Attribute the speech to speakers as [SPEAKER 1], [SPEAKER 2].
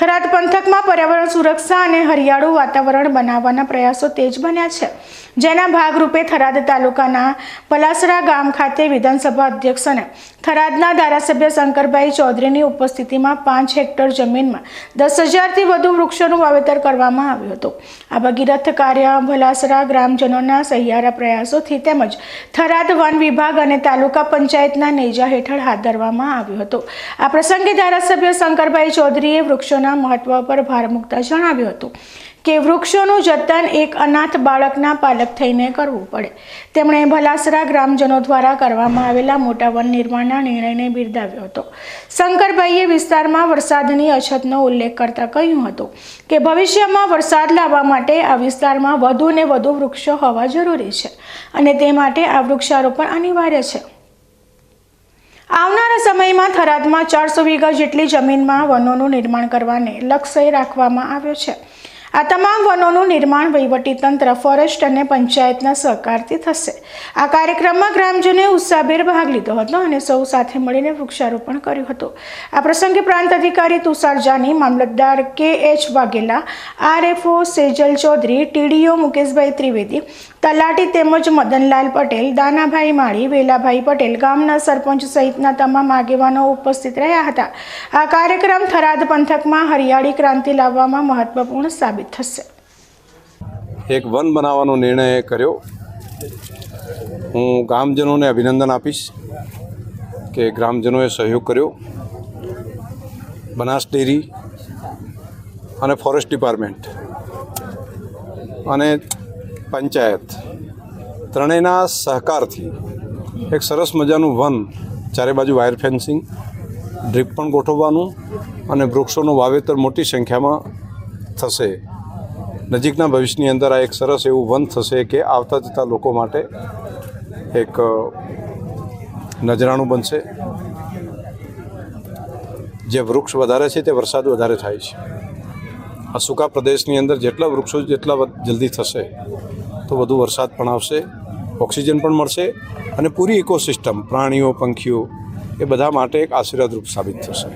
[SPEAKER 1] થરાદ પંથકમાં પર્યાવરણ સુરક્ષા અને હરિયાળું વાતાવરણ બનાવવાના પ્રયાસો તેજ બન્યા છે. જેના ભાગરૂપે થરાદ તાલુકાના પલાસરા ગામ ખાતે વિધાનસભા અધ્યક્ષ અને થરાદના ધારાસભ્ય શંકરભાઈ ચૌધરીની ઉપસ્થિતિમાં પાંચ હેક્ટર જમીનમાં દસ હજારથી વધુ વૃક્ષોનું વાવેતર કરવામાં આવ્યું હતું. આ ભગીરથ કાર્ય ભલાસરા ગ્રામજનોના સહિયારા પ્રયાસોથી તેમજ થરાદ વન વિભાગ અને તાલુકા પંચાયતના નેજા હેઠળ હાથ ધરવામાં આવ્યું હતું. આ પ્રસંગે ધારાસભ્ય શંકરભાઈ ચૌધરીએ વૃક્ષોના મહત્વ પર ભાર મૂકતા જણાવ્યું હતું કે વૃક્ષોનું જતન એક અનાથ બાળકના પાલક થઈને કરવું પડે. તેમણે ભલાસરા ગ્રામજનો દ્વારા કરવામાં આવેલા મોટા વન નિર્માણના નિર્ણયને બિરદાવ્યો હતો. શંકરભાઈએ વિસ્તારમાં વરસાદની અછતનો ઉલ્લેખ કરતા કહ્યું હતું કે ભવિષ્યમાં વરસાદ લાવવા માટે આ વિસ્તારમાં વધુ ને વધુ વૃક્ષો હોવા જરૂરી છે અને તે માટે આ વૃક્ષારોપણ અનિવાર્ય છે. આવનારા સમયમાં થરાદમાં ચારસો વીઘા જેટલી જમીનમાં વનોનું નિર્માણ કરવાને લક્ષ્ય રાખવામાં આવ્યો છે. આ તમામ વનોનું નિર્માણ વહીવટીતંત્ર ફોરેસ્ટ અને પંચાયતના સહકારથી થશે. આ કાર્યક્રમમાં ગ્રામજનોએ ઉત્સાહભેર ભાગ લીધો હતો અને સૌ સાથે મળીને વૃક્ષારોપણ કર્યું હતું. આ પ્રસંગે પ્રાંત અધિકારી તુષાર જાની, મામલતદાર K H Vaghela, RFO Sejal Chaudhary, TDO મુકેશભાઈ ત્રિવેદી તલાટી તેમજ મદનલાલ પટેલ, દાનાભાઈ માળી, વેલાભાઈ પટેલ ગામના સરપંચ સહિતના તમામ આગેવાનો ઉપસ્થિત રહ્યા હતા. આ કાર્યક્રમ થરાદ પંથકમાં હરિયાળી ક્રાંતિ લાવવામાં મહત્વપૂર્ણ સાબિત થશે.
[SPEAKER 2] એક વન બનાવવાનો નિર્ણય કર્યો. હું ગામજનોને અભિનંદન આપીશ કે ગ્રામજનોએ સહયોગ કર્યો. બનાસ ડેરી અને ફોરેસ્ટ ડિપાર્ટમેન્ટ. અને પંચાયત. ત્રણેયના સહકારથી એક સરસ મજાનું વન, ચારે બાજુ વાયર ફેન્સિંગ, ડ્રીપ પણ ગોઠવવાનું અને વૃક્ષોનું વાવેતર મોટી સંખ્યામાં થશે. નજીકના ભવિષ્યની અંદર આ એક સરસ એવું વન થશે કે આવતા જતા લોકો માટે એક નજરાણું બનશે. જે વૃક્ષ વધારે છે તે વરસાદ વધારે થાય છે. આ સૂકા પ્રદેશની અંદર જેટલા વૃક્ષો જેટલા જલ્દી થશે તો વધુ વરસાદ પણ આવશે, ઓક્સિજન પણ મળશે અને પૂરી ઇકોસિસ્ટમ પ્રાણીઓ, પંખીઓ એ બધા માટે એક આશીર્વાદરૂપ સાબિત થશે.